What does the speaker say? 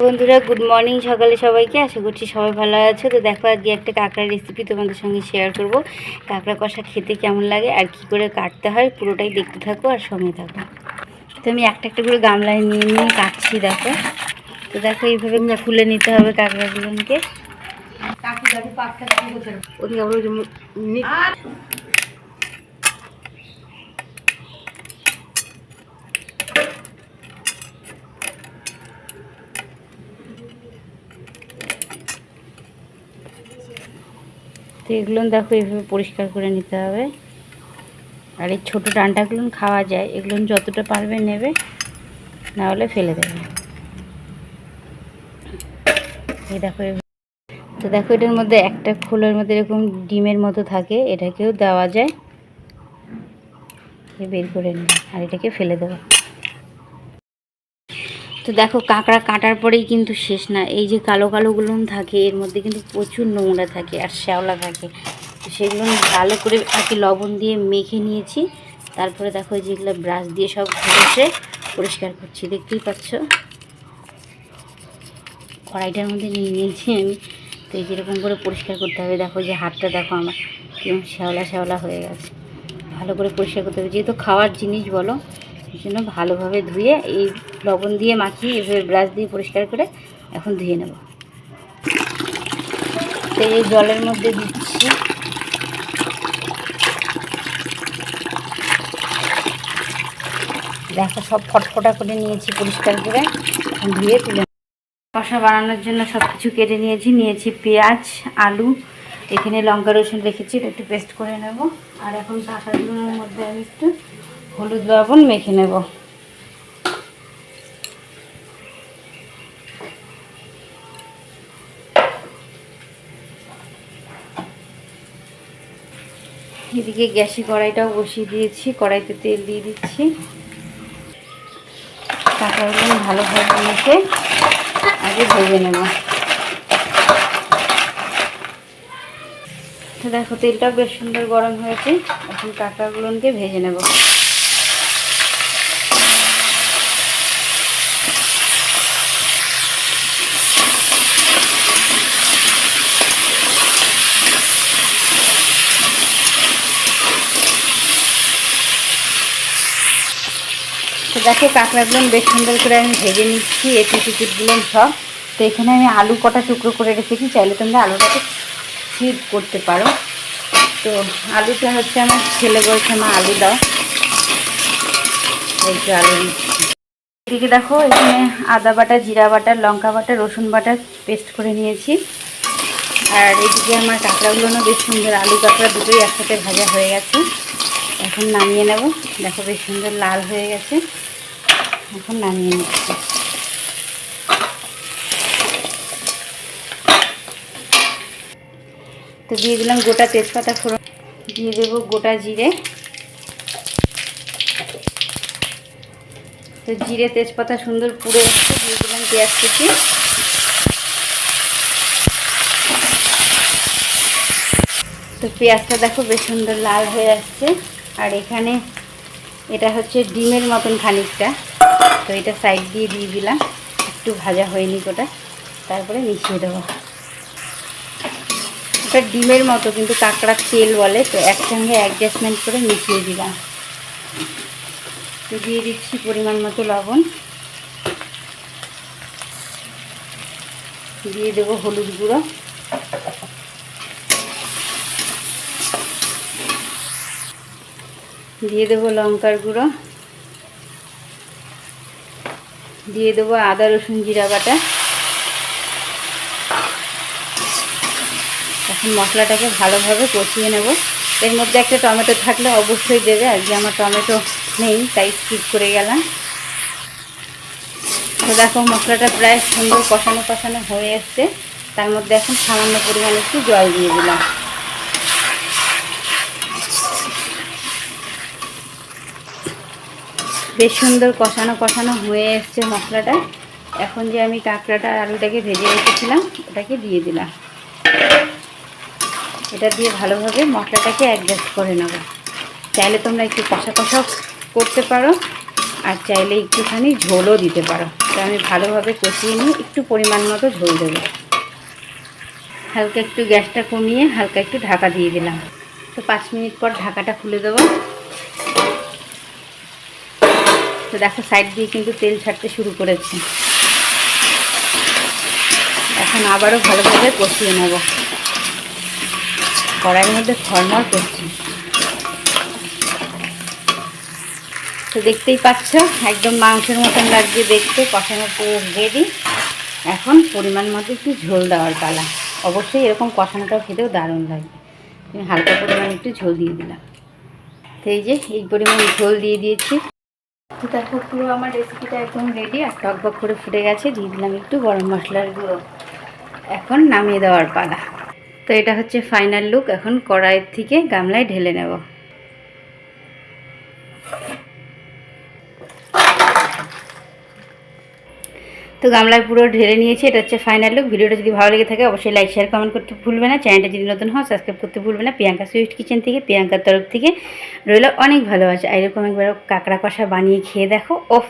বন্ধুরা good morning সকালে সবাইকে। আশা করছি সবাই ভালো আছো। তো দেখো আজকে একটা কাঁকড়ার রেসিপি তোমাদের সঙ্গে শেয়ার করব। কাঁকড়া কষা খেতে কেমন লাগে আর কি করে কাটতে হয় পুরোটাই দেখতে থাকো আর সঙ্গে থাকো। তো আমি একটা একটা করে গামলায় নিয়ে নিয়ে কাটছি দেখো। তো দেখো এইভাবে খুলে নিতে হবে কাঁকড়াগুলোকে। তো এগুলো দেখো এইভাবে পরিষ্কার করে নিতে হবে। আর এই ছোটো ডান্টাগুলো খাওয়া যায়, এগুলো যতটা পারবে নেবে, না হলে ফেলে দেবে। দেখো তো দেখো, এটার মধ্যে একটা খোলের মধ্যে এরকম ডিমের মতো থাকে, এটাকেও দেওয়া যায়। বের করে নিই আর এটাকে ফেলে দেবো। তো দেখো কাঁকড়া কাটার পরেই কিন্তু শেষ না। এই যে কালো কালোগুলো থাকে, এর মধ্যে কিন্তু প্রচুর নোংরা থাকে আর শ্যাওলা থাকে। সেগুলো ভালো করে আর কি লবণ দিয়ে মেখে নিয়েছি। তারপরে দেখো যেগুলো ব্রাশ দিয়ে সব ঘষে পরিষ্কার করছি, দেখতেই পাচ্ছ? কড়াইটার মধ্যে নিয়ে নিয়েছি আমি। তো এই যেরকম করে পরিষ্কার করতে হবে। দেখো যে হাতটা দেখো আমার, কেমন শ্যাওলা শ্যাওলা হয়ে গেছে। ভালো করে পরিষ্কার করতে হবে। যেহেতু খাওয়ার জিনিস বলো জন্য ভালোভাবে ধুয়ে এই লবণ দিয়ে মাখিয়ে এভাবে ব্রাশ দিয়ে পরিষ্কার করে এখন ধুয়ে নেব। তো এই জলের মধ্যে দিচ্ছি। দেখো সব ফটফটা করে নিয়েছি পরিষ্কার করে। ধুয়ে তুলে কষা বানানোর জন্য সব কিছু কেটে নিয়েছি। নিয়েছি পেঁয়াজ, আলু, এখানে লঙ্কা রসুন রেখেছি একটু পেস্ট করে নেব। আর এখন কাঁচাগুলোর মধ্যে আমি একটু হলুদ লবণ মেখে নেব। এদিকে গ্যাসে কড়াইটাও বসিয়ে দিয়েছি, কড়াইতে তেল দিয়ে দিচ্ছি। কাঁচাগুলো ভালোভাবে মেখে আগে ভেজে নেব। দেখো, তেলটাও বেশ সুন্দর গরম হয়েছে, এখন কাঁকড়াগুলোকে ভেজে নেব। দেখো কাঁকড়াগুলো বেশ সুন্দর করে আমি ভেজে নিচ্ছি এটি টিকিটগুলো সব। তো এখানে আমি আলু কটা টুকরো করে রেখেছি, চাইলে তোমরা আলুটাকে স্কিপ করতে পারো। তো আলুটা হচ্ছে আমার ছেলে বলছে, মা, আলু দাও। এই যে আলু এদিকে দেখো, এখানে আদা বাটা, জিরা বাটা, লঙ্কা বাটা, রসুন বাটা পেস্ট করে নিয়েছি। আর এদিকে আমার কাঁকড়াগুলো বেশ সুন্দর, আলু কাঁকড়া দুটোই একসাথে ভাজা হয়ে গেছে। এখন নামিয়ে নেব। দেখো বেশ সুন্দর লাল হয়ে গেছে। এখন নামিয়ে নিচ্ছি। তো দিয়ে দিলাম গোটা তেজপাতা ফোড়ন। দিয়ে দেবো গোটা জিরে। তো জিরে, তেজপাতা সুন্দর পুড়ে এসছে দিয়ে দিলাম পেঁয়াজ কুচি। তো পেঁয়াজটা দেখো বেশ সুন্দর লাল হয়ে আসছে। আর এখানে এটা হচ্ছে ডিমের মতন খানিকটা। তো এটা সাইড দিয়ে দিয়ে দিলাম। একটু ভাজা হয়নি ওটা তারপরে মিশিয়ে দেবো। ওটা ডিমের মতো, কিন্তু কাঁকড়ার তেল বলে, তো একসঙ্গে অ্যাডজাস্টমেন্ট করে মিশিয়ে দিলাম। তো দিয়ে দিচ্ছি পরিমাণ মতো লবণ। দিয়ে দেবো হলুদ গুঁড়ো। দিয়ে দেবো লঙ্কার গুঁড়ো। দিয়ে দেবো আদা, রসুন, জিরা বাটা। এখন মশলাটাকে ভালোভাবে কষিয়ে নেব। এর মধ্যে একটা টমেটো থাকলে অবশ্যই দেবে আজকে আমার টমেটো নেই, তাই স্কিপ করে গেলাম। তো দেখো মশলাটা প্রায় সুন্দর কষানো কষানো হয়ে এসছে। তার মধ্যে এখন সামান্য পরিমাণে একটু জল দিয়ে দিলাম। বেশ সুন্দর কষানো কষানো হয়ে এসছে মশলাটা। এখন যে আমি কাঁকড়াটা আলুটাকে ভেজে রেখেছিলাম, ওটাকে দিয়ে দিলাম। এটা দিয়ে ভালোভাবে মশলাটাকে অ্যাডজাস্ট করে নেব। চাইলে তোমরা একটু কষা কষাও করতে পারো, আর চাইলে একটুখানি ঝোলও দিতে পারো। তো আমি ভালোভাবে কষিয়ে নিয়ে একটু পরিমাণ মতো ঝোল দেবো। হালকা একটু গ্যাসটা কমিয়ে হালকা একটু ঢাকা দিয়ে দিলাম। তো পাঁচ মিনিট পর ঢাকাটা খুলে দেবো। তো দেখো সাইড দিয়ে কিন্তু তেল ছাড়তে শুরু করেছে। এখন আবারও ভালোভাবে কষিয়ে নেব। কড়াইয়ের মধ্যে ফরমাল করছি। তো দেখতেই পাচ্ছ, একদম মাংসের মতন লাগছে দেখতে, কষানো পুরো রেডি এখন পরিমাণ মতো একটু ঝোল দেওয়ার পালা। অবশ্যই এরকম কষানোটাও খেতেও দারুণ লাগবে আমি হালকা পরিমাণ একটু ঝোল দিয়ে দিলাম। তো এই যে, এই পরিমাণ ঝোল দিয়ে দিয়েছি। তো দেখো পুরো আমার রেসিপিটা একদম রেডি আর টকবক করে ফুটে গেছে। দিয়ে দিলাম একটু গরম মশলার গুঁড়ো। এখন নামিয়ে দেওয়ার পালা। তো এটা হচ্ছে ফাইনাল লুক এখন কড়াইয়ের থেকে গামলায় ঢেলে নেব। তো গামলায় পুরো ঢেলে নিয়েছি, এটা হচ্ছে ফাইনাল লুক ভিডিওটা যদি ভালো লেগে থাকে, অবশ্যই লাইক শেয়ার কমেন্ট করতে ভুলবে না। চ্যানেলটা যদি নতুন হয় সাবস্ক্রাইব করতে ভুলবে না। প্রিয়াঙ্কা সুইট কিচেন থেকে প্রিয়াঙ্কার তরফ থেকে রইল অনেক ভালো ভালোবাসা। এরকম একবার কাঁকড়া কষা বানিয়ে খেয়ে দেখো ওফ